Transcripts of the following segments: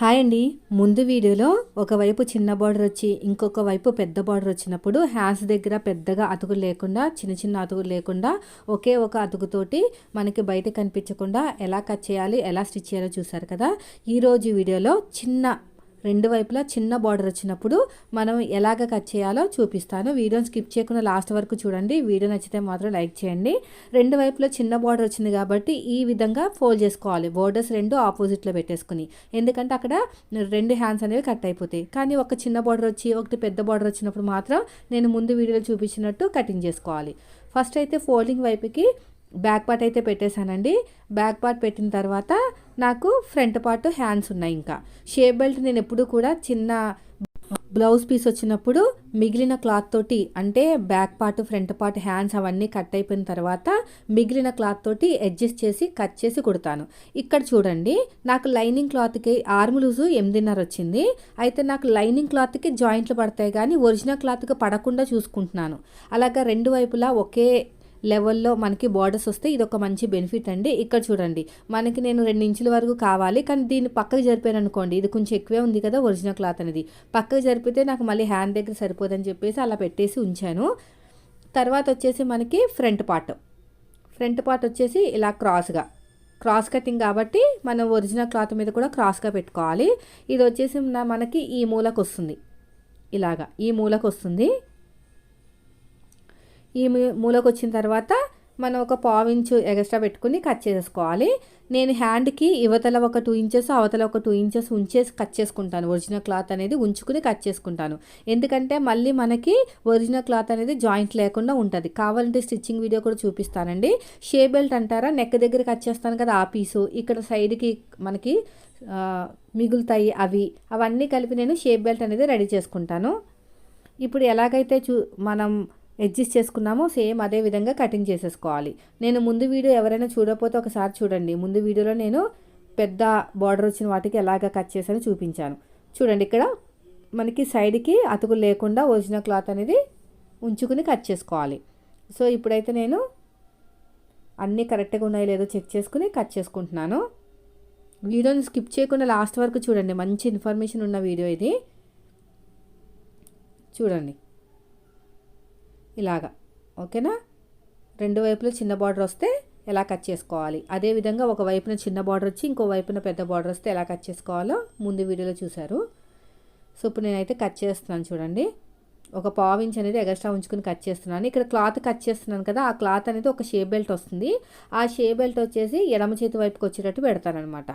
Hi అండి. ముందు వీడియోలో ఒకవైపు చిన్న బార్డర్ వచ్చి ఇంకొక వైపు పెద్ద బార్డర్ వచ్చినప్పుడు హ్యాస్ దగ్గర పెద్దగా అతుకులు లేకుండా చిన్న చిన్న అతుకులు లేకుండా ఒకే ఒక అతుకుతోటి మనకి బయట కనిపించకుండా ఎలా కట్ చేయాలి ఎలా స్టిచ్ చేయాలో చూసారు కదా. ఈరోజు వీడియోలో చిన్న రెండు వైపులా చిన్న బార్డర్ వచ్చినప్పుడు మనం ఎలాగ కట్ చేయాలో చూపిస్తాను. వీడియోని స్కిప్ చేయకుండా లాస్ట్ వరకు చూడండి. వీడియో నచ్చితే మాత్రం లైక్ చేయండి. రెండు వైపులా చిన్న బార్డర్ వచ్చింది కాబట్టి ఈ విధంగా ఫోల్డ్ చేసుకోవాలి. బోర్డర్స్ రెండు ఆపోజిట్లో పెట్టేసుకుని. ఎందుకంటే అక్కడ రెండు హ్యాండ్స్ అనేవి కట్ అయిపోతాయి. కానీ ఒక చిన్న బార్డర్ వచ్చి ఒకటి పెద్ద బార్డర్ వచ్చినప్పుడు మాత్రం నేను ముందు వీడియోలో చూపించినట్టు కటింగ్ చేసుకోవాలి. ఫస్ట్ అయితే ఫోల్డింగ్ వైపుకి బ్యాక్ పార్ట్ అయితే పెట్టేశానండి. బ్యాక్ పార్ట్ పెట్టిన తర్వాత నాకు ఫ్రంట్ పార్ట్ హ్యాండ్స్ ఉన్నాయి ఇంకా. షేప్ బెల్ట్ నేను ఎప్పుడు కూడా చిన్న బ్లౌజ్ పీస్ వచ్చినప్పుడు మిగిలిన క్లాత్ తోటి అంటే back part front part hands అవన్నీ కట్ అయిపోయిన తర్వాత మిగిలిన క్లాత్ తోటి అడ్జస్ట్ చేసి కట్ చేసి కుడతాను. ఇక్కడ చూడండి నాకు లైనింగ్ క్లాత్కి ఆర్మ్ లూజు ఎనిమిదిన్నర వచ్చింది. అయితే నాకు లైనింగ్ క్లాత్కి జాయింట్లు పడతాయి కానీ ఒరిజినల్ క్లాత్కి పడకుండా చూసుకుంటున్నాను. అలాగా రెండు వైపులా ఒకే లెవెల్లో మనకి బార్డర్స్ వస్తే ఇది ఒక మంచి బెనిఫిట్ అండి. ఇక్కడ చూడండి మనకి నేను రెండు ఇంచుల వరకు కావాలి కానీ దీన్ని పక్కకు జరిపాను అనుకోండి ఇది కొంచెం ఎక్కువే ఉంది కదా ఒరిజినల్ క్లాత్ అనేది. పక్కకు జరిపితే నాకు మళ్ళీ హ్యాండ్ దగ్గర సరిపోదని చెప్పేసి అలా పెట్టేసి ఉంచాను. తర్వాత వచ్చేసి మనకి ఫ్రంట్ పార్ట్ ఫ్రంట్ పార్ట్ వచ్చేసి ఇలా క్రాస్గా క్రాస్ కటింగ్ కాబట్టి మనం ఒరిజినల్ క్లాత్ మీద కూడా క్రాస్గా పెట్టుకోవాలి. ఇది వచ్చేసి మనకి ఈ మూలకు వస్తుంది. ఇలాగా ఈ మూలకు వస్తుంది. ఈ మూలకు వచ్చిన తర్వాత మనం ఒక పావించు ఎగస్ట్రా పెట్టుకుని కట్ చేసుకోవాలి నేను హ్యాండ్కి యువతల ఒక టూ ఇంచెస్ అవతల ఒక టూ ఇంచెస్ ఉంచేసి కట్ చేసుకుంటాను. ఒరిజినల్ క్లాత్ అనేది ఉంచుకుని కట్ చేసుకుంటాను. ఎందుకంటే మళ్ళీ మనకి ఒరిజినల్ క్లాత్ అనేది జాయింట్ లేకుండా ఉంటుంది. కావాలంటే స్టిచ్చింగ్ వీడియో కూడా చూపిస్తానండి. షే బెల్ట్ అంటారా? నెక్ దగ్గర కట్ చేస్తాను కదా ఆ పీసు. ఇక్కడ సైడ్కి మనకి మిగులుతాయి అవి. అవన్నీ కలిపి నేను షేప్ బెల్ట్ అనేది రెడీ చేసుకుంటాను. ఇప్పుడు ఎలాగైతే చూ మనం అడ్జస్ట్ చేసుకున్నామో సేమ్ అదే విధంగా కటింగ్ చేసేసుకోవాలి. నేను ముందు వీడియో ఎవరైనా చూడకపోతే ఒకసారి చూడండి. ముందు వీడియోలో నేను పెద్ద బార్డర్ వచ్చిన వాటికి ఎలాగ కట్ చేశానో చూపించాను. చూడండి ఇక్కడ మనకి సైడ్కి అతుకులు లేకుండా ఒరిజినల్ క్లాత్ అనేది ఉంచుకుని కట్ చేసుకోవాలి. సో ఇప్పుడైతే నేను అన్నీ కరెక్ట్గా ఉన్నాయో లేదో చెక్ చేసుకుని కట్ చేసుకుంటున్నాను. వీడియోని స్కిప్ చేయకుండా లాస్ట్ వరకు చూడండి. మంచి ఇన్ఫర్మేషన్ ఉన్న వీడియో ఇది. చూడండి. ఇలాగా. ఓకేనా? రెండు వైపులో చిన్న బార్డర్ వస్తే ఎలా కట్ చేసుకోవాలి? అదేవిధంగా ఒక వైపున చిన్న బార్డర్ వచ్చి ఇంకో వైపున పెద్ద బార్డర్ వస్తే ఎలా కట్ చేసుకోవాలో ముందు వీడియోలో చూశారు. సో ఇప్పుడు నేనైతే కట్ చేస్తున్నాను చూడండి. ఒక పావు ఇంచ్ అనేది ఎగస్ట్రా ఉంచుకుని కట్ చేస్తున్నాను. ఇక్కడ క్లాత్ కట్ చేస్తున్నాను కదా ఆ క్లాత్ అనేది ఒక షేప్ బెల్ట్ వస్తుంది. ఆ షేప్ బెల్ట్ వచ్చేసి ఎడమ చేతి వైపుకి వచ్చేటట్టు పెడతానమాట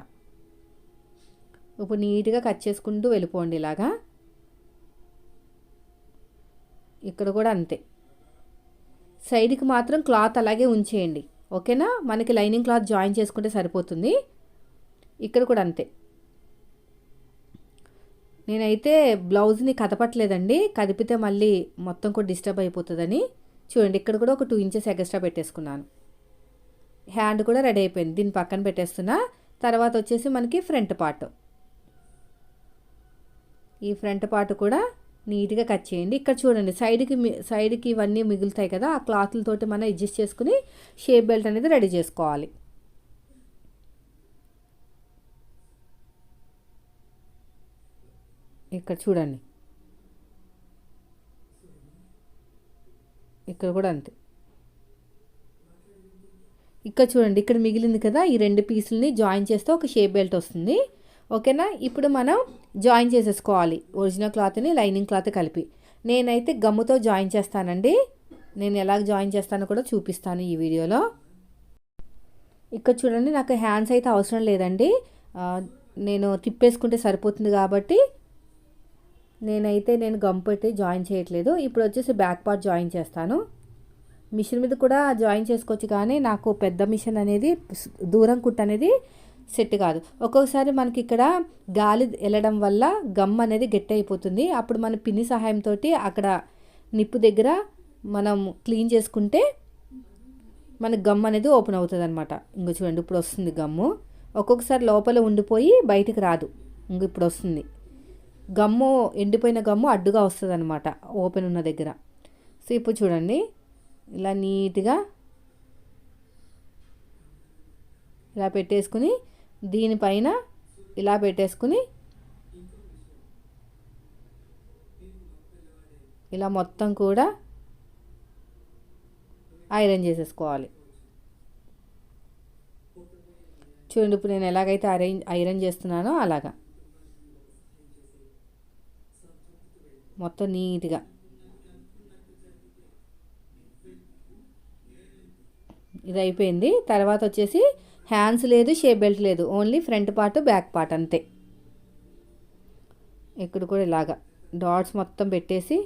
ఇప్పుడు నీట్గా కట్ చేసుకుంటూ వెళ్ళిపోండి ఇలాగా. ఇక్కడ కూడా అంతే. సైడ్కి మాత్రం క్లాత్ అలాగే ఉంచేయండి. ఓకేనా? మనకి లైనింగ్ క్లాత్ జాయిన్ చేసుకుంటే సరిపోతుంది. ఇక్కడ కూడా అంతే. నేనైతే బ్లౌజ్ని కదపట్లేదండి. కదిపితే మళ్ళీ మొత్తం కూడా డిస్టర్బ్ అయిపోతుందని. చూడండి ఇక్కడ కూడా ఒక టూ ఇంచెస్ ఎక్స్ట్రా పెట్టేసుకున్నాను. హ్యాండ్ కూడా రెడీ అయిపోయింది. దీన్ని పక్కన పెట్టేస్తున్నా. తర్వాత వచ్చేసి మనకి ఫ్రంట్ పార్ట్. ఈ ఫ్రంట్ పార్ట్ కూడా నీట్గా కట్ చేయండి. ఇక్కడ చూడండి సైడ్కి సైడ్కి ఇవన్నీ మిగులుతాయి కదా ఆ క్లాత్లతోటి మనం అడ్జస్ట్ చేసుకుని షేప్ బెల్ట్ అనేది రెడీ చేసుకోవాలి. ఇక్కడ చూడండి. ఇక్కడ కూడా అంతే. ఇక్కడ చూడండి ఇక్కడ మిగిలింది కదా ఈ రెండు పీసులని జాయిన్ చేస్తే ఒక షేప్ బెల్ట్ వస్తుంది. ఓకేనా? ఇప్పుడు మనం జాయిన్ చేసేసుకోవాలి. ఒరిజినల్ క్లాత్ని లైనింగ్ క్లాత్ కలిపి. నేనైతే గమ్ముతో జాయిన్ చేస్తానండి. నేను ఎలా జాయిన్ చేస్తానో కూడా చూపిస్తాను ఈ వీడియోలో. ఇక్కడ చూడండి నాకు హ్యాండ్స్ అయితే అవసరం లేదండి. నేను తిప్పేసుకుంటే సరిపోతుంది కాబట్టి నేనైతే నేను గమ్ పెట్టి జాయిన్ చేయట్లేదు. ఇప్పుడు వచ్చేసి బ్యాక్ పార్ట్ జాయిన్ చేస్తాను. మిషన్ మీద కూడా జాయిన్ చేసుకోవచ్చు కానీ నాకు పెద్ద మిషన్ అనేది దూరం కుట్టు అనేది సెట్ కాదు. ఒక్కొక్కసారి మనకి ఇక్కడ గాలి వెళ్ళడం వల్ల గమ్ అనేది గట్టి అయిపోతుంది అప్పుడు మన పిన్ని సహాయంతో అక్కడ నిప్పు దగ్గర మనం క్లీన్ చేసుకుంటే మన గమ్ అనేది ఓపెన్ అవుతుంది అనమాట ఇంక చూడండి ఇప్పుడు వస్తుంది గమ్ము. ఒక్కొక్కసారి లోపల ఉండిపోయి బయటికి రాదు. ఇంక ఇప్పుడు వస్తుంది. గమ్ము ఎండిపోయిన గమ్ము అడ్డుగా వస్తుంది అనమాట ఓపెన్ ఉన్న దగ్గర. సో ఇప్పుడు చూడండి. ఇలా నీట్గా ఇలా పెట్టేసుకుని దీనిపైన ఇలా పెట్టేసుకుని ఇలా మొత్తం కూడా ఐరన్ చేసేసుకోవాలి. చూడండి ఇప్పుడు నేను ఎలాగైతే అరేంజ్ ఐరన్ చేస్తున్నానో అలాగా. మొత్తం నీట్గా. ఇది అయిపోయింది. తర్వాత వచ్చేసి హ్యాండ్స్ లేదు షేప్ బెల్ట్ లేదు. Only front part back part అంతే. ఇక్కడ కూడా ఇలాగా. డాట్స్ మొత్తం పెట్టేసి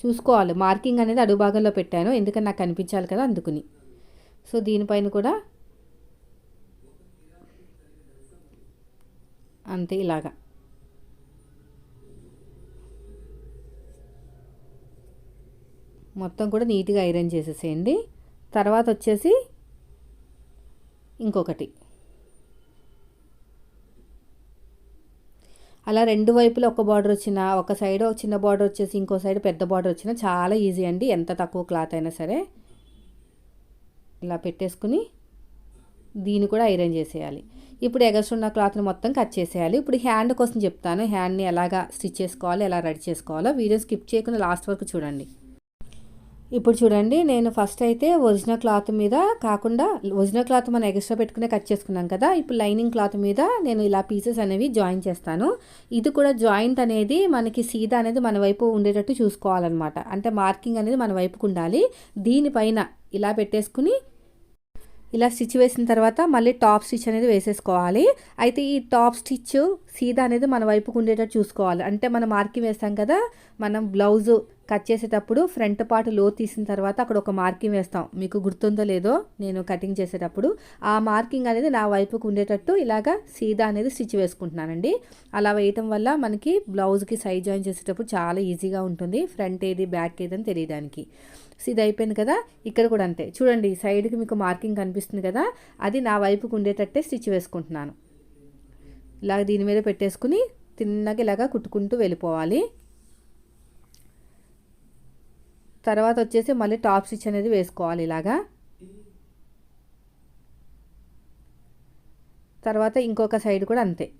చూసుకోవాలి. మార్కింగ్ అనేది అడుగు భాగంలో పెట్టాను. ఎందుకని నాకు కనిపించాలి కదా అందుకుని. సో దీనిపైన కూడా అంతే ఇలాగా. మొత్తం కూడా నీట్గా ఐరన్ చేసేసేయండి. తర్వాత వచ్చేసి ఇంకొకటి. అలా రెండు వైపులా ఒక బార్డర్ వచ్చిన ఒక సైడ్ ఒక చిన్న బార్డర్ వచ్చేసి ఇంకో సైడ్ పెద్ద బార్డర్ వచ్చిన చాలా ఈజీ అండి. ఎంత తక్కువ క్లాత్ అయినా సరే ఇలా పెట్టేసుకుని దీన్ని కూడా ఐరన్ చేసేయాలి. ఇప్పుడు ఎగసున్న క్లాత్ని మొత్తం కట్ చేసేయాలి. ఇప్పుడు హ్యాండ్ కోసం చెప్తాను. హ్యాండ్ని ఎలాగా స్టిచ్ చేసుకోవాలి ఎలా రెడీ చేసుకోవాలో వీడియో స్కిప్ చేయకుండా లాస్ట్ వరకు చూడండి. ఇప్పుడు చూడండి నేను ఫస్ట్ అయితే ఒరిజినల్ క్లాత్ మీద కాకుండా ఒరిజినల్ క్లాత్ మనం ఎక్స్ట్రా పెట్టుకునే కట్ చేసుకున్నాం కదా ఇప్పుడు లైనింగ్ క్లాత్ మీద నేను ఇలా పీసెస్ అనేవి జాయిన్ చేస్తాను. ఇది కూడా జాయింట్ అనేది మనకి సీదా అనేది మన వైపు ఉండేటట్టు చూసుకోవాలన్నమాట. అంటే మార్కింగ్ అనేది మన వైపుకు ఉండాలి. దీనిపైన ఇలా పెట్టేసుకుని ఇలా స్టిచ్ వేసిన తర్వాత మళ్ళీ టాప్ స్టిచ్ అనేది వేసేసుకోవాలి. అయితే ఈ టాప్ స్టిచ్ సీదా అనేది మన వైపుకు ఉండేటట్టు చూసుకోవాలి. అంటే మనం మార్కింగ్ వేస్తాం కదా మనం బ్లౌజు కట్ చేసేటప్పుడు ఫ్రంట్ పార్ట్లో తీసిన తర్వాత అక్కడ ఒక మార్కింగ్ వేస్తాం. మీకు గుర్తుందో లేదో నేను కటింగ్ చేసేటప్పుడు ఆ మార్కింగ్ అనేది నా వైపుకు ఉండేటట్టు ఇలాగా సీదా అనేది స్టిచ్ వేసుకుంటున్నానండి. అలా వేయటం వల్ల మనకి బ్లౌజ్కి సైజ్ జాయిన్ చేసేటప్పుడు చాలా ఈజీగా ఉంటుంది. ఫ్రంట్ ఏది బ్యాక్ ఏది అని తెలియడానికి. సో ఇది అయిపోయింది కదా? ఇక్కడ కూడా అంతే. చూడండి సైడ్కి మీకు మార్కింగ్ కనిపిస్తుంది కదా? అది నా వైపుకు ఉండేటట్టే స్టిచ్ వేసుకుంటున్నాను. ఇలాగ దీని మీద పెట్టేసుకుని తిన్నగా ఇలాగా కుట్టుకుంటూ వెళ్ళిపోవాలి. తర్వాత వచ్చేసి మళ్ళీ టాప్ స్టిచ్ అనేది వేసుకోవాలి ఇలాగా. తర్వాత ఇంకొక సైడ్ కూడా అంతే.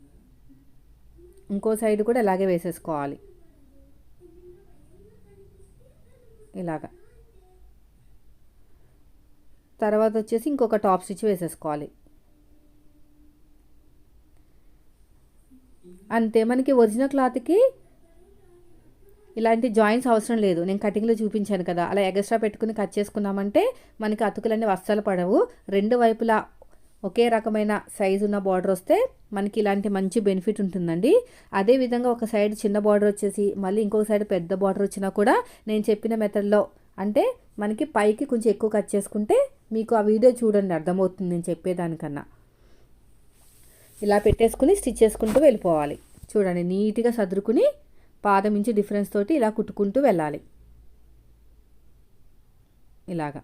ఇంకో సైడ్ కూడా ఇలాగే వేసేసుకోవాలి. ఇలాగా. తర్వాత వచ్చేసి ఇంకొక టాప్ స్టిచ్ వేసేసుకోవాలి. అంతే మనకి ఒరిజినల్ క్లాత్కి ఇలాంటి జాయింట్స్ అవసరం లేదు. నేను కటింగ్లో చూపించాను కదా. అలా ఎగస్ట్రా పెట్టుకుని కట్ చేసుకున్నామంటే మనకి అతుకులన్నీ వస్త్రాలు పడవు. రెండు వైపులా ఒకే రకమైన సైజు ఉన్న బార్డర్ వస్తే మనకి ఇలాంటి మంచి బెనిఫిట్ ఉంటుందండి. అదేవిధంగా ఒక సైడ్ చిన్న బార్డర్ వచ్చేసి మళ్ళీ ఇంకొక సైడ్ పెద్ద బార్డర్ వచ్చినా కూడా నేను చెప్పిన మెథడ్లో అంటే మనకి పైకి కొంచెం ఎక్కువ కట్ చేసుకుంటే మీకు ఆ వీడియో చూడండి అర్థమవుతుంది నేను చెప్పేదానికన్నా. ఇలా పెట్టేసుకుని స్టిచ్ చేసుకుంటూ వెళ్ళిపోవాలి. చూడండి నీట్గా సదురుకుని పాదం ఇంచి డిఫరెన్స్ తోటి ఇలా కుట్టుకుంటూ వెళ్ళాలి. ఇలాగా.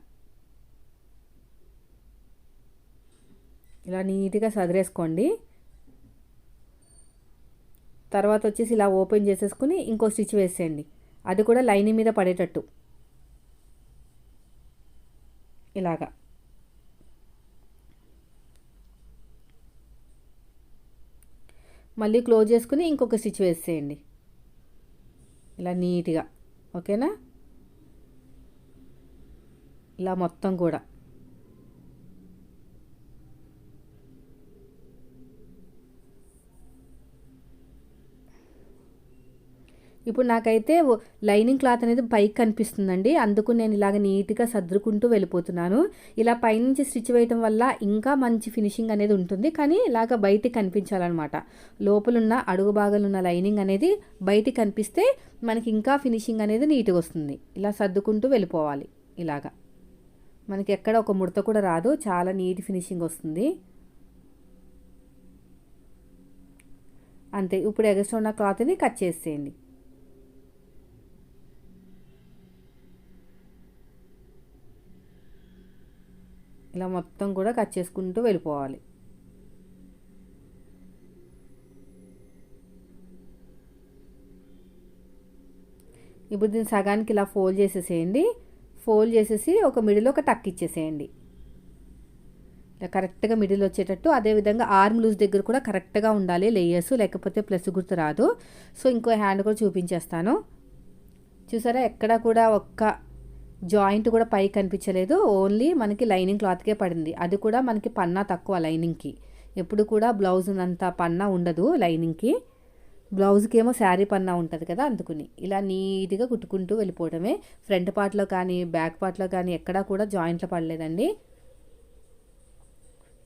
ఇలా నీట్గా సదిరేసుకోండి. తర్వాత వచ్చేసి ఇలా ఓపెన్ చేసేసుకుని ఇంకో స్టిచ్ వేసేయండి. అది కూడా లైనింగ్ మీద పడేటట్టు. ఇలాగా. మళ్ళీ క్లోజ్ చేసుకుని ఇంకొక స్టిచ్ వేసేయండి. ఇలా నీట్గా. ఓకేనా? ఇలా మొత్తం కూడా. ఇప్పుడు నాకైతే లైనింగ్ క్లాత్ అనేది పైకి కనిపిస్తుందండి. అందుకు నేను ఇలాగ నీట్గా సర్దుకుంటూ వెళ్ళిపోతున్నాను. ఇలా పైనుంచి స్టిచ్ వేయటం వల్ల ఇంకా మంచి ఫినిషింగ్ అనేది ఉంటుంది. కానీ ఇలాగ బయటికి కనిపించాలన్నమాట. లోపలున్న అడుగు భాగాలు ఉన్న లైనింగ్ అనేది బయటికి కనిపిస్తే మనకి ఇంకా ఫినిషింగ్ అనేది నీట్గా వస్తుంది. ఇలా సర్దుకుంటూ వెళ్ళిపోవాలి ఇలాగా. మనకి ఎక్కడ ఒక ముడత కూడా రాదు. చాలా నీట్ ఫినిషింగ్ వస్తుంది. అంతే. ఇప్పుడు ఎగస్ట్రా ఉన్న క్లాత్ని కట్ చేసేయండి. ఇలా మొత్తం కూడా కట్ చేసుకుంటూ వెళ్ళిపోవాలి. ఇప్పుడు దీన్ని సగానికి ఇలా ఫోల్డ్ చేసేసేయండి. ఫోల్డ్ చేసేసి ఒక మిడిల్ ఒక టక్ ఇచ్చేసేయండి. ఇలా కరెక్ట్గా మిడిల్ వచ్చేటట్టు అదేవిధంగా ఆర్మ్ లూజ్ దగ్గర కూడా కరెక్ట్గా ఉండాలి లేయర్స్ లేకపోతే ప్లస్ గుర్తు రాదు. సో ఇంకో హ్యాండ్ కూడా చూపించేస్తాను. చూసారా? ఎక్కడ కూడా ఒక్క జాయింట్ కూడా పై కనిపించలేదు. ఓన్లీ మనకి లైనింగ్ క్లాత్కే పడింది. అది కూడా మనకి పన్నా తక్కువ లైనింగ్కి. ఎప్పుడు కూడా బ్లౌజ్ అంత పన్నా ఉండదు లైనింగ్కి. బ్లౌజ్కి ఏమో శారీ పన్నా ఉంటుంది కదా అందుకుని. ఇలా నీట్గా కుట్టుకుంటూ వెళ్ళిపోవడమే. ఫ్రంట్ పార్ట్లో కానీ బ్యాక్ పార్ట్లో కానీ ఎక్కడా కూడా జాయింట్లో పడలేదండి.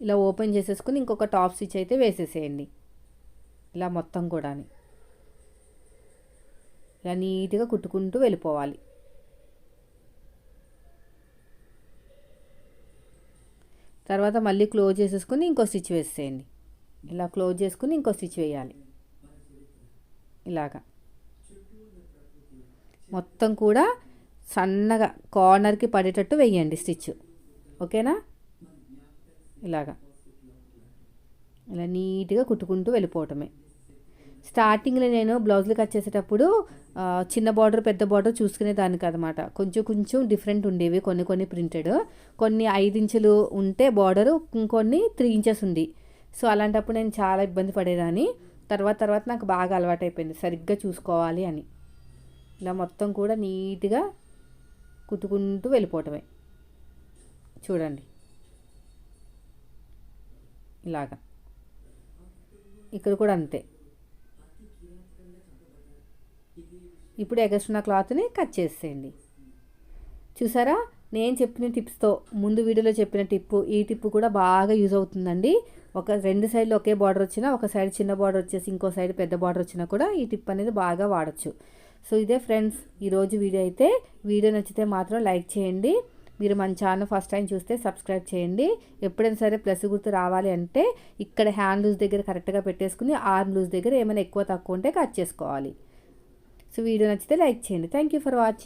ఇలా ఓపెన్ చేసేసుకుని ఇంకొక టాప్ స్టిచ్ అయితే వేసేసేయండి. ఇలా మొత్తం కూడా ఇలా నీట్గా కుట్టుకుంటూ వెళ్ళిపోవాలి. తర్వాత మళ్ళీ క్లోజ్ చేసేసుకుని ఇంకో స్టిచ్ వేసేయండి. ఇలా క్లోజ్ చేసుకుని ఇంకో స్టిచ్ వేయాలి. ఇలాగా. మొత్తం కూడా సన్నగా కార్నర్కి పడేటట్టు వేయండి స్టిచ్. ఓకేనా? ఇలాగా. ఇలా నీట్గా కుట్టుకుంటూ వెళ్ళిపోవటమే. స్టార్టింగ్లో నేను బ్లౌజులు కట్ చేసేటప్పుడు చిన్న బార్డర్ పెద్ద బార్డర్ చూసుకునేదానికి అనమాట కొంచెం కొంచెం డిఫరెంట్ ఉండేవి కొన్ని కొన్ని ప్రింటెడ్. కొన్ని ఐదు ఇంచులు ఉంటే బార్డరు ఇంకొన్ని త్రీ ఇంచెస్ ఉంది. సో అలాంటప్పుడు నేను చాలా ఇబ్బంది పడేదాన్ని. తర్వాత తర్వాత నాకు బాగా అలవాటైపోయింది. సరిగ్గా చూసుకోవాలి అని. ఇలా మొత్తం కూడా నీట్గా కుట్టుకుంటూ వెళ్ళిపోవటమే. చూడండి. ఇలాగా. ఇక్కడ కూడా అంతే. ఇప్పుడు ఎగస్ట్రున్న క్లాత్ని కట్ చేసేయండి. చూసారా? నేను చెప్పిన టిప్స్తో ముందు వీడియోలో చెప్పిన టిప్పు ఈ టిప్పు కూడా బాగా యూజ్ అవుతుందండి. ఒక రెండు సైడ్లు ఒకే బార్డర్ వచ్చినా ఒక సైడ్ చిన్న బార్డర్ వచ్చేసి ఇంకో సైడ్ పెద్ద బార్డర్ వచ్చినా కూడా ఈ టిప్ అనేది బాగా వాడచ్చు. సో ఇదే ఫ్రెండ్స్ ఈరోజు వీడియో అయితే. వీడియో నచ్చితే మాత్రం లైక్ చేయండి. మీరు మన ఛానల్ ఫస్ట్ టైం చూస్తే సబ్స్క్రైబ్ చేయండి. ఎప్పుడైనా సరే ప్లస్ గుర్తు రావాలి అంటే ఇక్కడ హ్యాండ్ లూజ్ దగ్గర కరెక్ట్గా పెట్టేసుకుని ఆర్మ్ లూజ్ దగ్గర ఏమైనా ఎక్కువ తక్కువ ఉంటే కట్ చేసుకోవాలి. సో వీడియో నచ్చితే లైక్ చేయండి. Thank you for watching